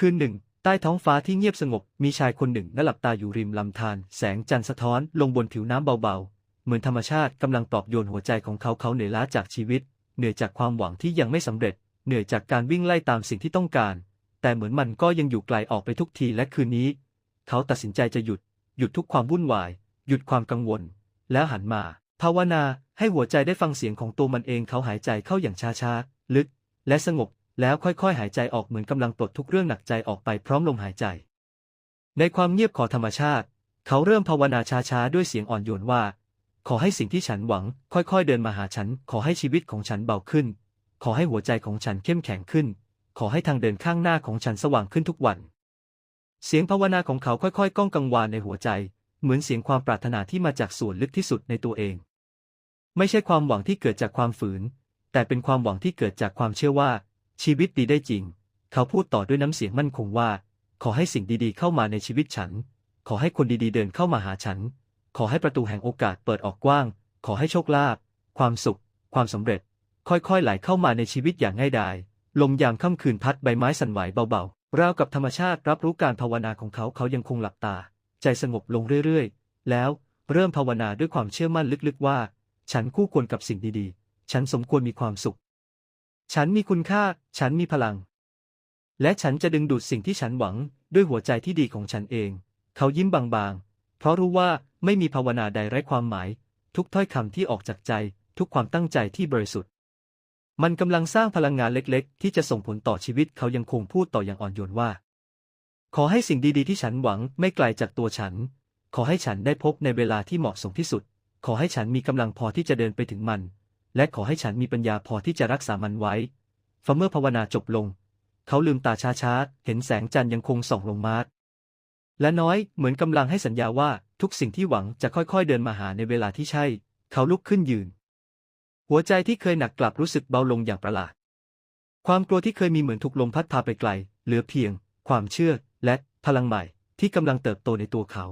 คืนหนึ่ง ใต้ท้องฟ้าที่เงียบสงบ มีชายคนหนึ่งนั่งหลับตาอยู่ริมลำธาร แสงจันทร์สะท้อนลงบนผิวน้ำเบาๆ เหมือนธรรมชาติกำลังปลอบโยนหัวใจของเขาเขาเหนื่อยล้าจากชีวิต เหนื่อยจากความหวังที่ยังไม่สำเร็จ เหนื่อยจากการวิ่งไล่ตามสิ่งที่ต้องการ แต่เหมือนมันก็ยังอยู่ไกลออกไปทุกทีและคืนนี้ เขาตัดสินใจจะหยุด หยุดทุกความวุ่นวาย หยุดความกังวล แล้วหันมา ภาวนาให้หัวใจได้ฟังเสียงของตัวมันเองเขาหายใจเข้าอย่างช้าๆ ลึก และสงบ แล้วค่อยๆ หายใจออกเหมือนกำลังปลดทุกเรื่องหนักใจออกไปพร้อมลมหายใจ ในความเงียบของธรรมชาติ เขาเริ่มภาวนาช้าๆ ด้วยเสียงอ่อนโยนว่า ขอให้สิ่งที่ฉันหวัง ค่อยๆ เดินมาหาฉัน ขอให้ชีวิตของฉันเบาขึ้น ขอให้หัวใจของฉันเข้มแข็งขึ้น ขอให้ทางเดินข้างหน้าของฉันสว่างขึ้นทุกวัน เสียงภาวนาของเขาค่อยๆ ก้องกังวานในหัวใจ เหมือนเสียงความปรารถนาที่มาจากส่วนลึกที่สุดในตัวเอง ไม่ใช่ความหวังที่เกิดจากความฝืน แต่เป็นความหวังที่เกิดจากความเชื่อว่า ชีวิตดีได้จริง เขาพูดต่อด้วยน้ำเสียงมั่นคงว่า ขอให้สิ่งดีๆเข้ามาในชีวิตฉัน ขอให้คนดีๆเดินเข้ามาหาฉัน ขอให้ประตูแห่งโอกาสเปิดออกกว้าง ขอให้โชคลาภความสุข ความสำเร็จ ค่อยๆไหลเข้ามาในชีวิตอย่างง่ายดายลมยามค่ำคืนพัดใบไม้สั่นไหวเบาๆราวกับธรรมชาติรับรู้การภาวนาของเขาเขายังคงหลับตา ใจสงบลงเรื่อยๆ แล้วเริ่มภาวนาด้วยความเชื่อมั่นลึกๆว่า ฉันคู่ควรกับสิ่งดีๆ ฉันสมควรมีความสุข ฉันมีคุณค่า ฉันมีพลัง และฉันจะดึงดูดสิ่งที่ฉันหวังด้วยหัวใจที่ดีของฉันเอง เขายิ้มบางๆ เพราะรู้ว่าไม่มีภาวนาใดไร้ความหมาย ทุกถ้อยคำที่ออกจากใจ ทุกความตั้งใจที่บริสุทธิ์ มันกำลังสร้างพลังงานเล็กๆ ที่จะส่งผลต่อชีวิตเขายังคงพูดต่ออย่างอ่อนโยนว่า ขอให้สิ่งดีๆที่ฉันหวังไม่ไกลจากตัวฉัน ขอให้ฉันได้พบในเวลาที่เหมาะสมที่สุด ขอให้ฉันมีกำลังพอที่จะเดินไปถึงมัน และขอให้ฉันมีปัญญาพอที่จะรักษามันไว้ฟเมื่อภาวนาจบลง เขาลืมตาช้าๆ เห็นแสงจันทร์ยังคงส่องลงมาและน้อยเหมือนกำลังให้สัญญาว่าทุกสิ่งที่หวังจะค่อยๆเดินมาหาในเวลาที่ใช่ เขาลุกขึ้นยืน หัวใจที่เคยหนักกลับรู้สึกเบาลงอย่างประหลาด ความกลัวที่เคยมีเหมือนถูกลมพัดพาไปไกล เหลือเพียง ความเชื่อและพลังใหม่ที่กำลังเติบโตในตัวเขา